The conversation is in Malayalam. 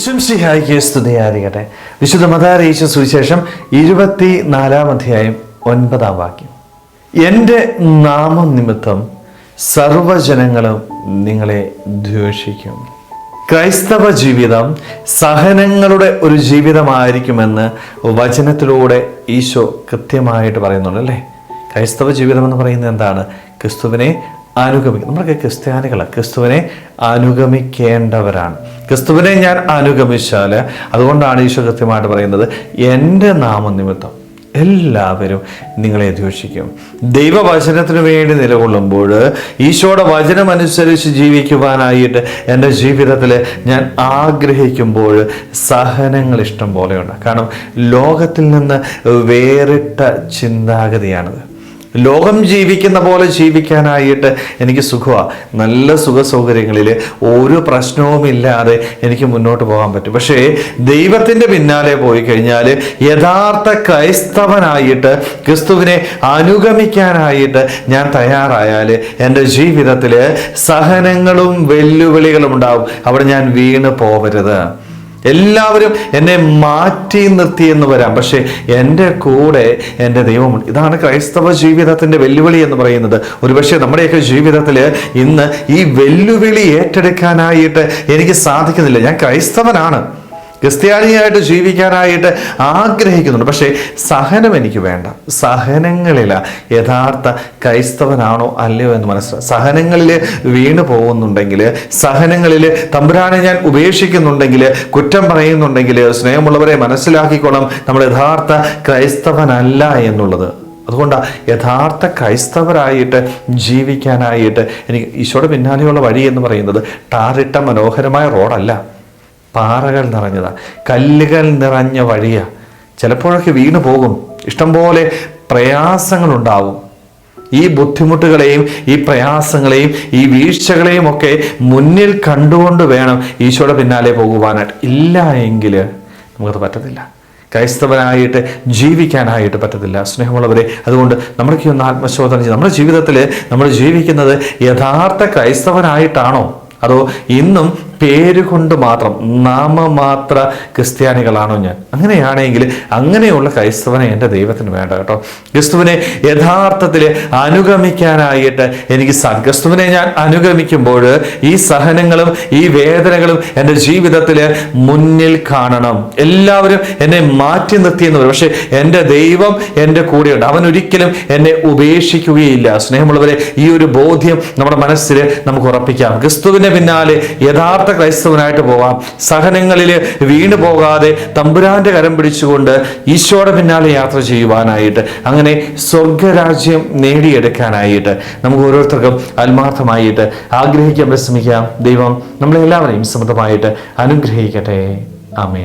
ഇശംസിഹായിക്ക് സ്തുതിയായിരിക്കട്ടെ വിശുദ്ധ മതാരയിച്ച സുവിശേഷം ഇരുപത്തി നാലാം അധ്യായം ഒൻപതാം വാക്യം. എന്റെ നാമം നിമിത്തം സർവജനങ്ങളും നിങ്ങളെ ദ്വേഷിക്കും. ക്രൈസ്തവ ജീവിതം സഹനങ്ങളുടെ ഒരു ജീവിതമായിരിക്കുമെന്ന് വചനത്തിലൂടെ ഈശോ കൃത്യമായിട്ട് പറയുന്നുണ്ട് അല്ലേ? ക്രൈസ്തവ ജീവിതം എന്ന് പറയുന്നത് എന്താണ്? ക്രിസ്തുവിനെ അനുഗമിക്കും നമ്മളൊക്കെ ക്രിസ്ത്യാനികളാണ് ക്രിസ്തുവിനെ അനുഗമിക്കേണ്ടവരാണ്. ക്രിസ്തുവിനെ ഞാൻ അനുഗമിച്ചാൽ അതുകൊണ്ടാണ് ഈശോ കൃത്യമായിട്ട് പറയുന്നത് എന്റെ നാമനിമിത്തം എല്ലാവരും നിങ്ങളെ ദ്വേഷിക്കും. ദൈവവചനത്തിന് വേണ്ടി നിലകൊള്ളുമ്പോൾ ഈശോയുടെ വചനം അനുസരിച്ച് ജീവിക്കുവാനായിട്ട് എന്റെ ജീവിതത്തിൽ ഞാൻ ആഗ്രഹിക്കുമ്പോൾ സഹനങ്ങൾ ഇഷ്ടം പോലെയുണ്ട്. കാരണം ലോകത്തിൽ നിന്ന് വേറിട്ട ചിന്താഗതിയാണിത്. ലോകം ജീവിക്കുന്ന പോലെ ജീവിക്കാനായിട്ട് എനിക്ക് സുഖമാണ് നല്ല സുഖ സൗകര്യങ്ങളിൽ ഒരു പ്രശ്നവുമില്ലാതെ എനിക്ക് മുന്നോട്ട് പോകാൻ പറ്റും. പക്ഷേ ദൈവത്തിന്റെ പിന്നാലെ പോയി കഴിഞ്ഞാൽ യഥാർത്ഥ ക്രൈസ്തവനായിട്ട് ക്രിസ്തുവിനെ അനുഗമിക്കാനായിട്ട് ഞാൻ തയ്യാറായാൽ എന്റെ ജീവിതത്തിൽ സഹനങ്ങളും വെല്ലുവിളികളും ഉണ്ടാവും. അവിടെ ഞാൻ വീണ് പോവരുത്. എല്ലാവരും എന്നെ മാറ്റി നിർത്തി എന്ന് വരാം. പക്ഷേ എന്റെ കൂടെ എന്റെ ദൈവമുണ്ട്. ഇതാണ് ക്രൈസ്തവ ജീവിതത്തിന്റെ വെല്ലുവിളി എന്ന് പറയുന്നത്. ഒരുപക്ഷെ നമ്മുടെയൊക്കെ ജീവിതത്തിൽ ഇന്ന് ഈ വെല്ലുവിളി ഏറ്റെടുക്കാനായിട്ട് എനിക്ക് സാധിക്കുന്നില്ല. ഞാൻ ക്രൈസ്തവനാണ്. ക്രിസ്ത്യാനിയായിട്ട് ജീവിക്കാനായിട്ട് ആഗ്രഹിക്കുന്നുണ്ട്. പക്ഷേ സഹനം എനിക്ക് വേണ്ട. സഹനങ്ങളില യഥാർത്ഥ ക്രൈസ്തവനാണോ അല്ലയോ എന്ന് മനസ്സിലാക്കാം സഹനങ്ങളിൽ വീണു പോകുന്നുണ്ടെങ്കിൽ സഹനങ്ങളിൽ തമ്പുരാനെ ഞാൻ ഉപേക്ഷിക്കുന്നുണ്ടെങ്കിൽ കുറ്റം പറയുന്നുണ്ടെങ്കിൽ സ്നേഹമുള്ളവരെ മനസ്സിലാക്കിക്കോണം നമ്മൾ യഥാർത്ഥ ക്രൈസ്തവനല്ല എന്നുള്ളത്. അതുകൊണ്ടാണ് യഥാർത്ഥ ക്രൈസ്തവരായിട്ട് ജീവിക്കാനായിട്ട് എനിക്ക് ഈശോയുടെ പിന്നാലെയുള്ള വഴി എന്ന് പറയുന്നത് ടാറിട്ട മനോഹരമായ റോഡല്ല. പാറകൾ നിറഞ്ഞതാ. കല്ലുകൾ നിറഞ്ഞ വഴിയാ. ചിലപ്പോഴൊക്കെ വീണു പോകും. ഇഷ്ടംപോലെ പ്രയാസങ്ങളുണ്ടാവും. ഈ ബുദ്ധിമുട്ടുകളെയും ഈ പ്രയാസങ്ങളെയും ഈ വീഴ്ചകളെയും ഒക്കെ മുന്നിൽ കണ്ടുകൊണ്ട് വേണം ഈശോയുടെ പിന്നാലെ പോകുവാനായിട്ട്. ഇല്ല എങ്കിൽ നമുക്കത് പറ്റത്തില്ല. ക്രൈസ്തവനായിട്ട് ജീവിക്കാനായിട്ട് പറ്റത്തില്ല. സ്നേഹമുള്ളവരെ അതുകൊണ്ട് നമ്മളൊക്കെ ഒന്ന് ആത്മശോധന ചെയ്ത് നമ്മുടെ ജീവിതത്തിൽ നമ്മൾ ജീവിക്കുന്നത് യഥാർത്ഥ ക്രൈസ്തവനായിട്ടാണോ? അതോ ഇന്നും പേരുകൊണ്ട് മാത്രം നാമമാത്ര ക്രിസ്ത്യാനികളാണോ ഞാൻ? അങ്ങനെയാണെങ്കിൽ അങ്ങനെയുള്ള ക്രൈസ്തവനെ എന്റെ ദൈവത്തിന് വേണ്ട കേട്ടോ. ക്രിസ്തുവിനെ യഥാർത്ഥത്തിൽ അനുഗമിക്കാനായിട്ട് എനിക്ക് ക്രിസ്തുവിനെ ഞാൻ അനുഗമിക്കുമ്പോൾ ഈ സഹനങ്ങളും ഈ വേദനകളും എന്റെ ജീവിതത്തിൽ മുന്നിൽ കാണണം. എല്ലാവരും എന്നെ മാറ്റി നിർത്തിയെന്ന് പക്ഷേ എന്റെ ദൈവം എന്റെ കൂടെയുണ്ട്. അവൻ ഒരിക്കലും എന്നെ ഉപേക്ഷിക്കുകയില്ല. സ്നേഹമുള്ളവരെ ഈ ഒരു ബോധ്യം നമ്മുടെ മനസ്സിൽ നമുക്ക് ഉറപ്പിക്കാം. ക്രിസ്തുവിന്റെ പിന്നാലെ യഥാർത്ഥ ക്രൈസ്തവനായിട്ട് പോവാം. സഹനങ്ങളിൽ വീണു പോകാതെ തമ്പുരാന്റെ കരം പിടിച്ചുകൊണ്ട് ഈശോയുടെ പിന്നാലെ യാത്ര ചെയ്യുവാനായിട്ട് അങ്ങനെ സ്വർഗരാജ്യം നേടിയെടുക്കാനായിട്ട് നമുക്ക് ഓരോരുത്തർക്കും ആത്മാർത്ഥമായിട്ട് ആഗ്രഹിക്കാൻ പരിശ്രമിക്കാം ദൈവം നമ്മളെല്ലാവരെയും സമൃദ്ധമായിട്ട് അനുഗ്രഹിക്കട്ടെ. ആമേ